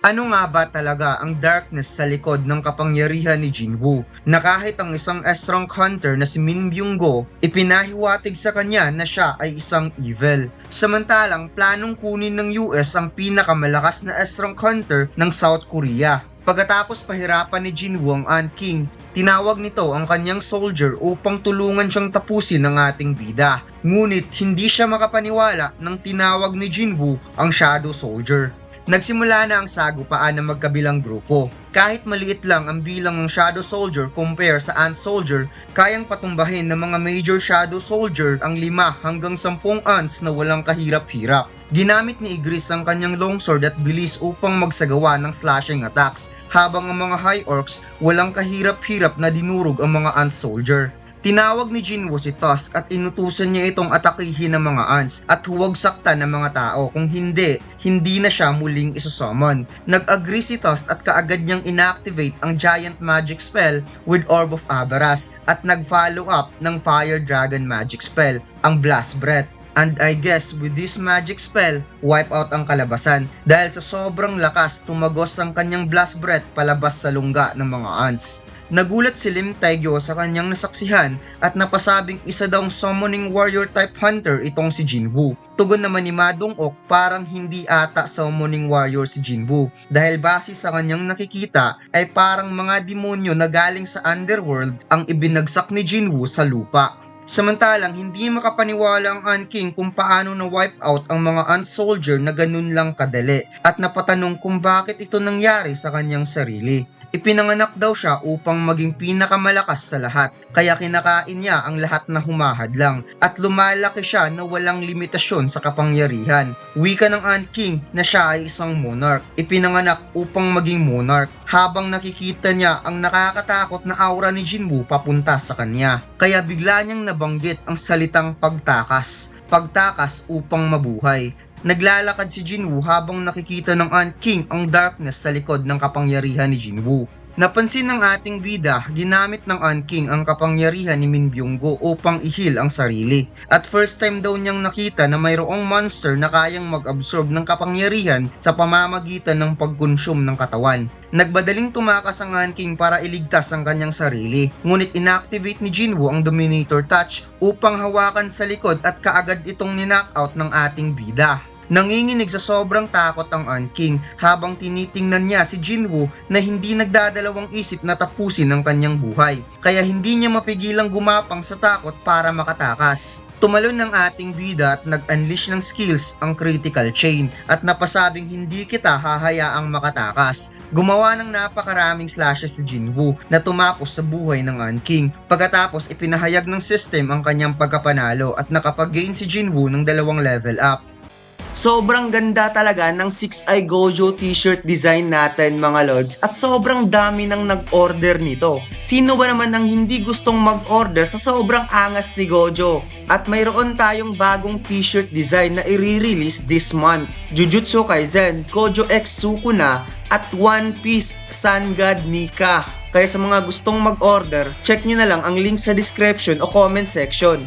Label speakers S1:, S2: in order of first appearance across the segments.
S1: Ano nga ba talaga ang darkness sa likod ng kapangyarihan ni Jinwoo na kahit ang isang S-rank hunter na si Min Byung-go ipinahiwatig sa kanya na siya ay isang evil. Samantalang planong kunin ng US ang pinakamalakas na S-rank hunter ng South Korea. Pagkatapos pahirapan ni Jinwoo ang Ant King, tinawag nito ang kanyang soldier upang tulungan siyang tapusin ng ating bida. Ngunit hindi siya makapaniwala nang tinawag ni Jinwoo ang Shadow Soldier. Nagsimula na ang sagupaan ng magkabilang grupo. Kahit maliit lang ang bilang ng Shadow Soldier compare sa Ant Soldier, kayang patumbahin ng mga Major Shadow Soldier ang lima hanggang sampung ants na walang kahirap-hirap. Ginamit ni Igris ang kanyang longsword at bilis upang magsagawa ng slashing attacks, habang ang mga High Orcs walang kahirap-hirap na dinurog ang mga Ant Soldier. Tinawag ni Jinwoo si Tusk at inutusan niya itong atakihin ng mga ants at huwag saktan ng mga tao kung hindi, hindi na siya muling isusummon. Nag-agree si Tusk at kaagad niyang inactivate ang giant magic spell with Orb of Avaras at nag-follow up ng Fire Dragon magic spell, ang Blast Breath. And I guess with this magic spell, wipe out ang kalabasan dahil sa sobrang lakas tumagos ang kanyang blast breath palabas sa lungga ng mga ants. Nagulat si Lim Taegyo sa kanyang nasaksihan at napasabing isa daw summoning warrior type hunter itong si Jinwoo. Tugon naman ni Madong Ok parang hindi ata summoning warrior si Jinwoo dahil base sa kanyang nakikita ay parang mga demonyo na galing sa underworld ang ibinagsak ni Jinwoo sa lupa. Samantalang hindi makapaniwala ang Ant King kung paano na wipe out ang mga Ant Soldier na ganun lang kadali at napatanong kung bakit ito nangyari sa kanyang sarili. Ipinanganak daw siya upang maging pinakamalakas sa lahat, kaya kinakain niya ang lahat na humahad lang at lumalaki siya na walang limitasyon sa kapangyarihan. Wika ng Ant King na siya ay isang monarch. Ipinanganak upang maging monarch habang nakikita niya ang nakakatakot na aura ni Jinwoo papunta sa kanya. Kaya bigla niyang nabanggit ang salitang pagtakas. Pagtakas upang mabuhay. Naglalakad si Jinwoo habang nakikita ng Ant King ang darkness sa likod ng kapangyarihan ni Jinwoo. Napansin ng ating bida, ginamit ng Ant King ang kapangyarihan ni Min Byung-go upang ihil ang sarili. At first time daw niyang nakita na mayroong monster na kayang mag-absorb ng kapangyarihan sa pamamagitan ng pagkonsume ng katawan. Nagbadaling tumakas ang Ant King para iligtas ang kanyang sarili, ngunit inactivate ni Jinwoo ang Dominator Touch upang hawakan sa likod at kaagad itong ninockout ng ating bida. Nanginginig sa sobrang takot ang Ant King habang tinitingnan niya si Jinwoo na hindi nagdadalawang isip na tapusin ang kanyang buhay. Kaya hindi niya mapigilang gumapang sa takot para makatakas. Tumalon ng ating bida at nag-unleash ng skills ang critical chain at napasabing hindi kita hahayaang makatakas. Gumawa ng napakaraming slashes si Jinwoo na tumapos sa buhay ng Ant King. Pagkatapos ipinahayag ng system ang kanyang pagkapanalo at nakapag-gain si Jinwoo ng dalawang level up. Sobrang ganda talaga ng 6i Gojo t-shirt design natin mga lords at sobrang dami nang nag-order nito. Sino ba naman ang hindi gustong mag-order sa sobrang angas ni Gojo? At mayroon tayong bagong t-shirt design na i-release this month. Jujutsu Kaisen, Gojo X Sukuna at One Piece Sun God Nika. Kaya sa mga gustong mag-order, check nyo na lang ang link sa description o comment section.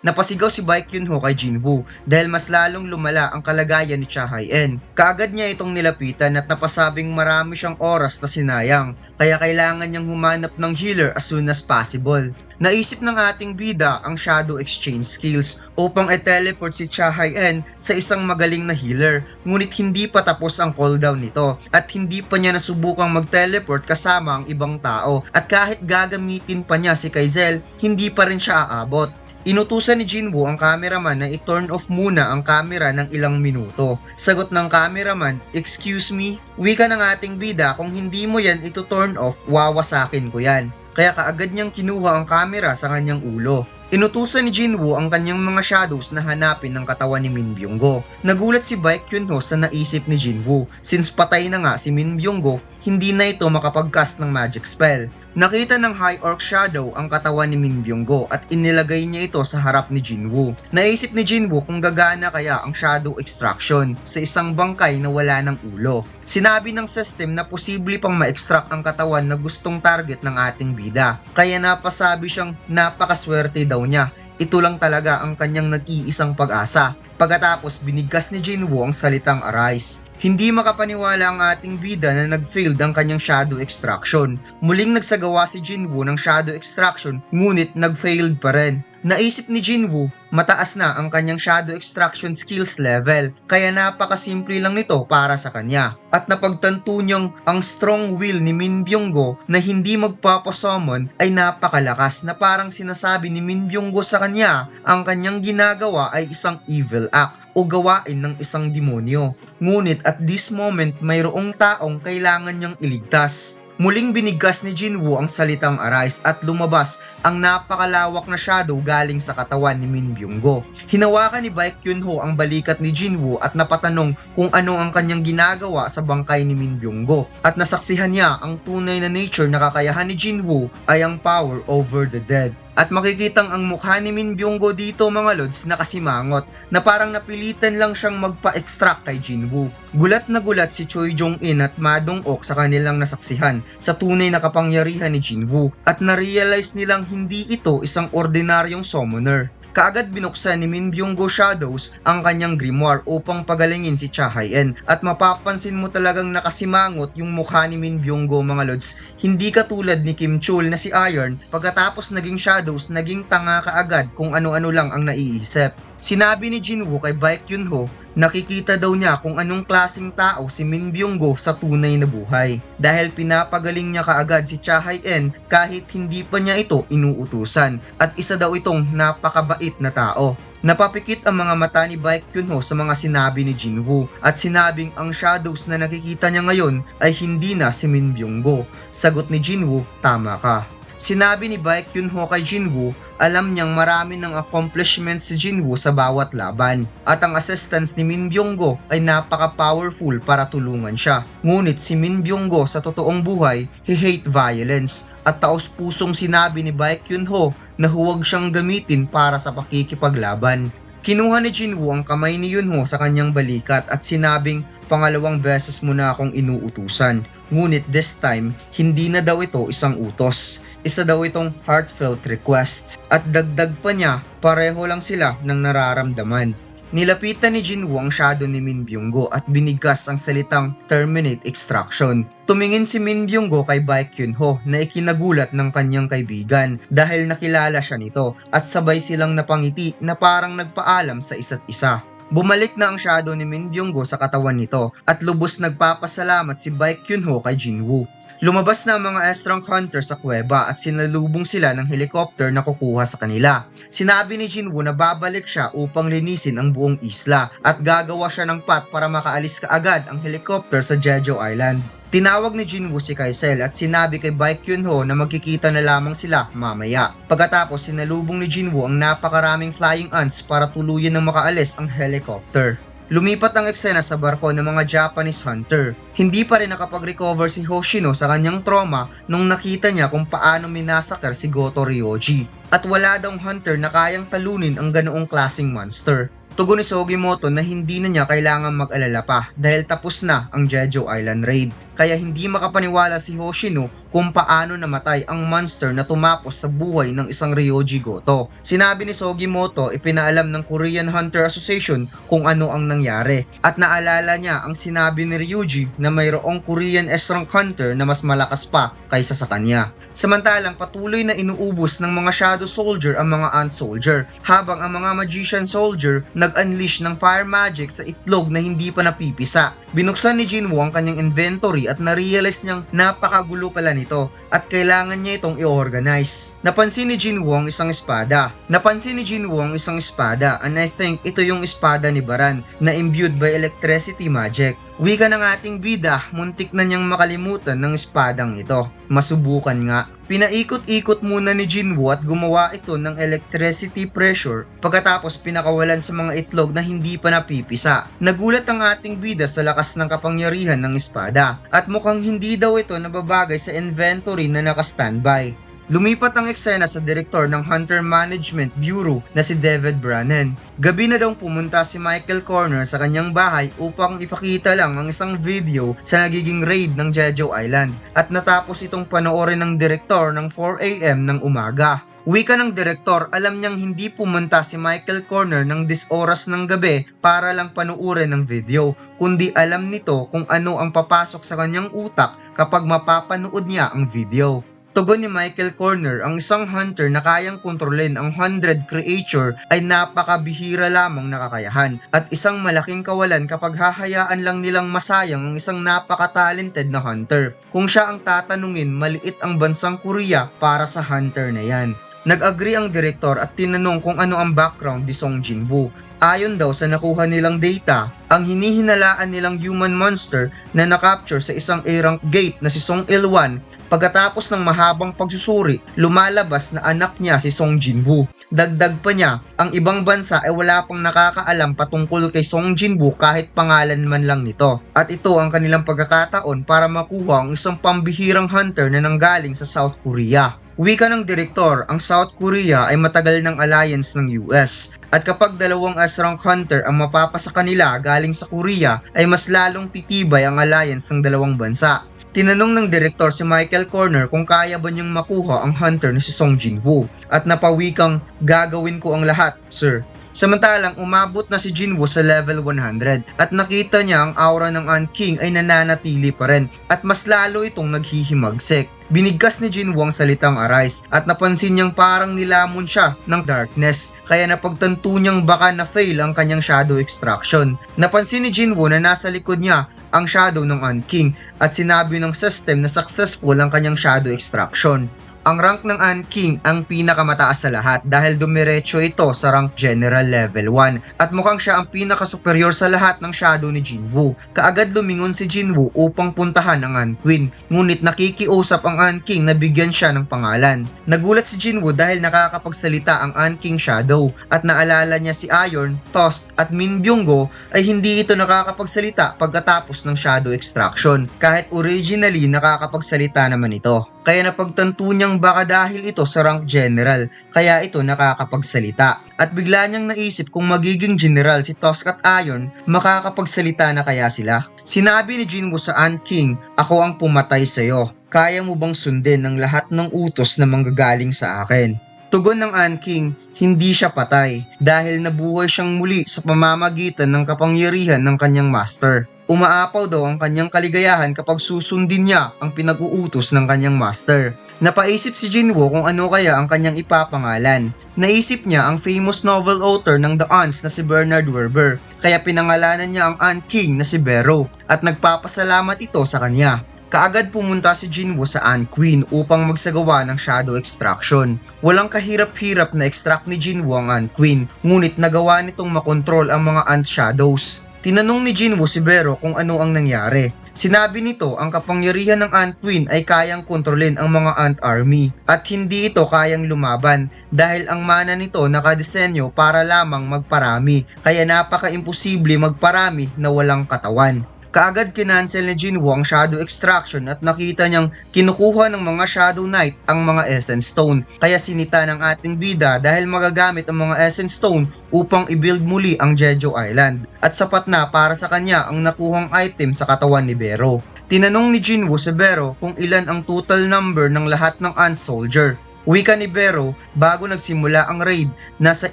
S1: Napasigaw si Baekhyun-ho kay Jinwoo dahil mas lalong lumala ang kalagayan ni Cha Hae-en. Kaagad niya itong nilapitan at napasabing marami siyang oras na sinayang, kaya kailangan niyang humanap ng healer as soon as possible. Naisip ng ating bida ang Shadow Exchange skills upang i-teleport si Cha Hae-en sa isang magaling na healer, ngunit hindi pa tapos ang cooldown nito at hindi pa niya nasubukang mag-teleport kasama ang ibang tao at kahit gagamitin pa niya si Kaizel, hindi pa rin siya aabot. Inutusan ni Jinwoo ang cameraman na i-turn off muna ang camera ng ilang minuto. Sagot ng cameraman, excuse me, wika ng ating bida kung hindi mo yan ito turn off, wawasakin ko yan. Kaya kaagad niyang kinuha ang camera sa kanyang ulo. Inutusan ni Jinwoo ang kanyang mga shadows na hanapin ang katawan ni Min Byung-go. Nagulat si Baekhyun-ho sa naisip ni Jinwoo since patay na nga si Min Byung-go, hindi na ito makapag-cast ng magic spell. Nakita ng High Orc Shadow ang katawan ni Min Byung-go at inilagay niya ito sa harap ni Jinwoo. Naisip ni Jinwoo kung gagana kaya ang Shadow Extraction sa isang bangkay na wala ng ulo. Sinabi ng system na posible pang ma-extract ang katawan na gustong target ng ating bida. Kaya napasabi siyang napakaswerte daw niya. Ito lang talaga ang kanyang nag-iisang pag-asa. Pagkatapos binigkas ni Jinwoo ang salitang arise. Hindi makapaniwala ang ating bida na nag-failed ang kanyang shadow extraction. Muling nagsagawa si Jinwoo ng shadow extraction ngunit nag-failed pa rin. Naisip ni Jinwoo, mataas na ang kanyang shadow extraction skills level, kaya napakasimple lang nito para sa kanya. At napagtanto niyang ang strong will ni Min Byung-go na hindi magpapasummon ay napakalakas na parang sinasabi ni Min Byung-go sa kanya ang kanyang ginagawa ay isang evil act o gawain ng isang demonyo. Ngunit at this moment mayroong taong kailangan niyang iligtas. Muling binigkas ni Jinwoo ang salitang arise at lumabas ang napakalawak na shadow galing sa katawan ni Min Byung-go. Hinawakan ni Baek Kyun-ho ang balikat ni Jinwoo at napatanong kung ano ang kanyang ginagawa sa bangkay ni Min Byung-go. At nasaksihan niya ang tunay na nature na kakayahan ni Jinwoo ay ang power over the dead. At makikitang ang mukha ni Min Byung-go dito mga lods nakasimangot na parang napilitan lang siyang magpa-extract kay Jinwoo. Gulat na gulat si Choi Jong-in at Ma Dong-ok sa kanilang nasaksihan sa tunay na kapangyarihan ni Jinwoo at na-realize nilang hindi ito isang ordinaryong summoner. Kaagad binuksan ni Min Byung-go Shadows ang kanyang grimoire upang pagalingin si Cha Hae-en at mapapansin mo talagang nakasimangot yung mukha ni Min Byung-go mga lods. Hindi katulad ni Kim Chul na si Iron pagkatapos naging Shadows naging tanga kaagad kung ano-ano lang ang naiisip. Sinabi ni Jinwoo kay Baek Yun-ho, nakikita daw niya kung anong klaseng tao si Min Byung-go sa tunay na buhay. Dahil pinapagaling niya kaagad si Cha Hae-en kahit hindi pa niya ito inuutusan at isa daw itong napakabait na tao. Napapikit ang mga mata ni Baek Kyunho sa mga sinabi ni Jinwoo at sinabing ang shadows na nakikita niya ngayon ay hindi na si Min Byung-go. Sagot ni Jinwoo, tama ka. Sinabi ni Baek Yun-ho kay Jinwoo, alam niyang marami ng accomplishments si Jinwoo sa bawat laban. At ang assistance ni Min Byung-go ay napaka-powerful para tulungan siya. Ngunit si Min Byung-go sa totoong buhay, he hate violence. At taos pusong sinabi ni Baek Yun-ho na huwag siyang gamitin para sa pakikipaglaban. Kinuha ni Jinwoo ang kamay ni Yunho sa kanyang balikat at sinabing pangalawang beses mo na akong inuutusan. Ngunit this time, hindi na daw ito isang utos. Isa daw itong heartfelt request. At dagdag pa niya, pareho lang sila ng nararamdaman. Nilapitan ni Jinwoo ang shadow ni Min Byung-go at binigkas ang salitang terminate extraction. Tumingin si Min Byung-go kay Baek Kyun-ho na ikinagulat ng kanyang kaibigan dahil nakilala siya nito at sabay silang napangiti na parang nagpaalam sa isa't isa. Bumalik na ang shadow ni Min Byung-go sa katawan nito at lubos nagpapasalamat si Baek Kyun-ho kay Jinwoo. Lumabas na ang mga Estrang Hunter sa kuweba at sinalubong sila ng helicopter na kukuha sa kanila. Sinabi ni Jinwoo na babalik siya upang linisin ang buong isla at gagawa siya ng pat para makaalis kaagad ang helicopter sa Jeju Island. Tinawag ni Jinwoo si Kaisel at sinabi kay Baek Kyun-ho na magkikita na lamang sila mamaya. Pagkatapos sinalubong ni Jinwoo ang napakaraming flying ants para tuluyan ng makaalis ang helicopter. Lumipat ang eksena sa barko ng mga Japanese hunter. Hindi pa rin nakapag-recover si Hoshino sa kanyang trauma nung nakita niya kung paano minasakar si Goto Ryoji. At wala daw hunter na kayang talunin ang ganoong klasing monster. Tugon ni Sugimoto na hindi na niya kailangan mag-alala pa dahil tapos na ang Jeju Island raid. Kaya hindi makapaniwala si Hoshino kung paano namatay ang monster na tumapos sa buhay ng isang Ryoji Goto. Sinabi ni Sugimoto ipinaalam ng Korean Hunter Association kung ano ang nangyari at naalala niya ang sinabi ni Ryuji na mayroong Korean Estrang Hunter na mas malakas pa kaysa sa kanya. Samantalang patuloy na inuubos ng mga Shadow Soldier ang mga Ant Soldier habang ang mga Magician Soldier nag-unleash ng fire magic sa itlog na hindi pa napipisa. Binuksan ni Jinwoo ang kanyang inventory at na-realize niyang napakagulo pala nito at kailangan niya itong i-organize. Napansin ni Jinwoo ang isang espada. Napansin ni Jinwoo ang isang espada and I think ito yung espada ni Baran na imbued by electricity magic. Wika ng ating bida, muntik na niyang makalimutan ng espadang ito. Masubukan nga. Pinaikot-ikot muna ni Jinwoo at gumawa ito ng electricity pressure pagkatapos pinakawalan sa mga itlog na hindi pa napipisa. Nagulat ang ating bida sa lakas ng kapangyarihan ng espada at mukhang hindi daw ito nababagay sa inventory na naka-standby. Lumipat ang eksena sa direktor ng Hunter Management Bureau na si David Brannan. Gabi na daw pumunta si Michael Corner sa kanyang bahay upang ipakita lang ang isang video sa nagiging raid ng Jeju Island at natapos itong panoorin ng direktor ng 4am ng umaga. Wika ng direktor, alam niyang hindi pumunta si Michael Corner ng dis oras ng gabi para lang panuurin ng video, kundi alam nito kung ano ang papasok sa kanyang utak kapag mapapanood niya ang video. Tugon ni Michael Corner, ang isang hunter na kayang kontrolin ang 100 creature ay napakabihira lamang na kakayahan at isang malaking kawalan kapag hahayaan lang nilang masayang ang isang napaka-talented na hunter. Kung siya ang tatanungin, maliit ang bansang Korea para sa hunter na yan. Nag-agree ang direktor at tinanong kung ano ang background ni Song Jinwoo. Ayon daw sa nakuha nilang data, ang hinihinalaan nilang human monster na nakapture sa isang A-rank gate na si Song Il-wan pagkatapos ng mahabang pagsusuri, lumalabas na anak niya si Song Jinwoo. Dagdag pa niya, ang ibang bansa ay wala pang nakakaalam patungkol kay Song Jinwoo kahit pangalan man lang nito. At ito ang kanilang pagkakataon para makuha ang isang pambihirang hunter na nanggaling sa South Korea. Wika ng direktor, ang South Korea ay matagal ng alliance ng US at kapag dalawang S-rank hunter ang mapapasa kanila galing sa Korea ay mas lalong titibay ang alliance ng dalawang bansa. Tinanong ng direktor si Michael Corner kung kaya ba niyang makuha ang hunter na si Song Jinwoo at napawikang gagawin ko ang lahat, sir. Samantalang umabot na si Jinwoo sa level 100 at nakita niya ang aura ng Ant King ay nananatili pa rin at mas lalo itong naghihimagsik. Binigkas ni Jinwoo ang salitang arise at napansin niyang parang nilamon siya ng darkness kaya napagtanto niyang baka na fail ang kanyang shadow extraction. Napansin ni Jinwoo na nasa likod niya ang shadow ng Ant King at sinabi ng system na successful ang kanyang shadow extraction. Ang rank ng Ant King ang pinakamataas sa lahat dahil dumiretso ito sa rank General Level 1 at mukhang siya ang pinaka-superior sa lahat ng shadow ni Jinwoo. Kaagad lumingon si Jinwoo upang puntahan ang Ant Queen ngunit nakikiusap ang Ant King na bigyan siya ng pangalan. Nagulat si Jinwoo dahil nakakapagsalita ang Ant King Shadow at naalala niya si Iron, Tusk at Min Byung-go ay hindi ito nakakapagsalita pagkatapos ng shadow extraction kahit originally nakakapagsalita naman ito. Kaya napagtanto niyang baka dahil ito sa rank general, kaya ito nakakapagsalita. At bigla niyang naisip kung magiging general si Tusk at Iron, makakapagsalita na kaya sila. Sinabi ni Jinwoo sa Ant King, ako ang pumatay sa'yo. Kaya mo bang sundin ang lahat ng utos na manggagaling sa akin? Tugon ng Ant King, hindi siya patay dahil nabuhay siyang muli sa pamamagitan ng kapangyarihan ng kanyang master. Umaapaw daw ang kanyang kaligayahan kapag susundin niya ang pinag-uutos ng kanyang master. Napaisip si Jinwoo kung ano kaya ang kanyang ipapangalan. Naisip niya ang famous novel author ng The Ants na si Bernard Werber, kaya pinangalanan niya ang Ant King na si Bero at nagpapasalamat ito sa kanya. Kaagad pumunta si Jinwoo sa Ant Queen upang magsagawa ng shadow extraction. Walang kahirap-hirap na extract ni Jinwoo ang Ant Queen, ngunit nagawa nitong makontrol ang mga ant shadows. Tinanong ni Jinwoo si Bero kung ano ang nangyari. Sinabi nito ang kapangyarihan ng Ant Queen ay kayang kontrolin ang mga Ant Army at hindi ito kayang lumaban dahil ang mana nito nakadesenyo para lamang magparami kaya napaka-imposible magparami na walang katawan. Kaagad kinansel ni Jinwoo ang Shadow Extraction at nakita niyang kinukuha ng mga Shadow Knight ang mga Essence Stone. Kaya sinita ng ating bida dahil magagamit ang mga Essence Stone upang i-build muli ang Jeju Island. At sapat na para sa kanya ang nakuhang item sa katawan ni Bero. Tinanong ni Jinwoo si Bero kung ilan ang total number ng lahat ng Ant Soldier. Wika ni Bero, bago nagsimula ang raid, nasa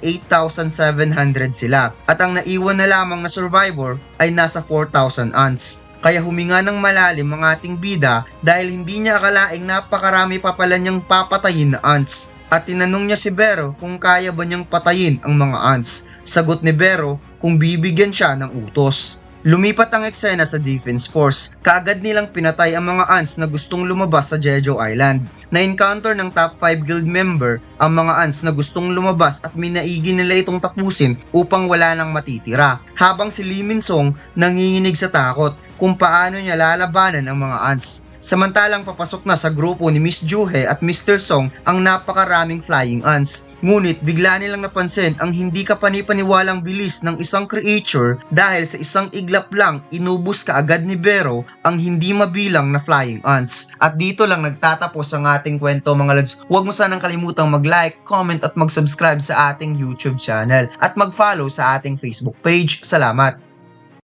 S1: 8,700 sila at ang naiwan na lamang na survivor ay nasa 4,000 ants. Kaya huminga ng malalim ang ating bida dahil hindi niya akalaing napakarami pa pala niyang papatayin na ants. At tinanong niya si Bero kung kaya ba niyang patayin ang mga ants. Sagot ni Bero kung bibigyan siya ng utos. Lumipat ang eksena sa Defense Force. Kaagad nilang pinatay ang mga ants na gustong lumabas sa Jeju Island. Na-encounter ng top 5 guild member ang mga ants na gustong lumabas at minaigi nila itong tapusin upang wala nang matitira. Habang si Lee Min Song nanginginig sa takot kung paano niya lalabanan ang mga ants. Samantalang papasok na sa grupo ni Miss Juhe at Mr. Song ang napakaraming flying ants. Ngunit bigla nilang napansin ang hindi kapani-paniwalang bilis ng isang creature dahil sa isang iglap lang inubos kaagad ni Bero ang hindi mabilang na flying ants. At dito lang nagtatapos ang ating kwento mga lads. Huwag mo sanang kalimutang mag-like, comment at mag-subscribe sa ating YouTube channel at mag-follow sa ating Facebook page. Salamat!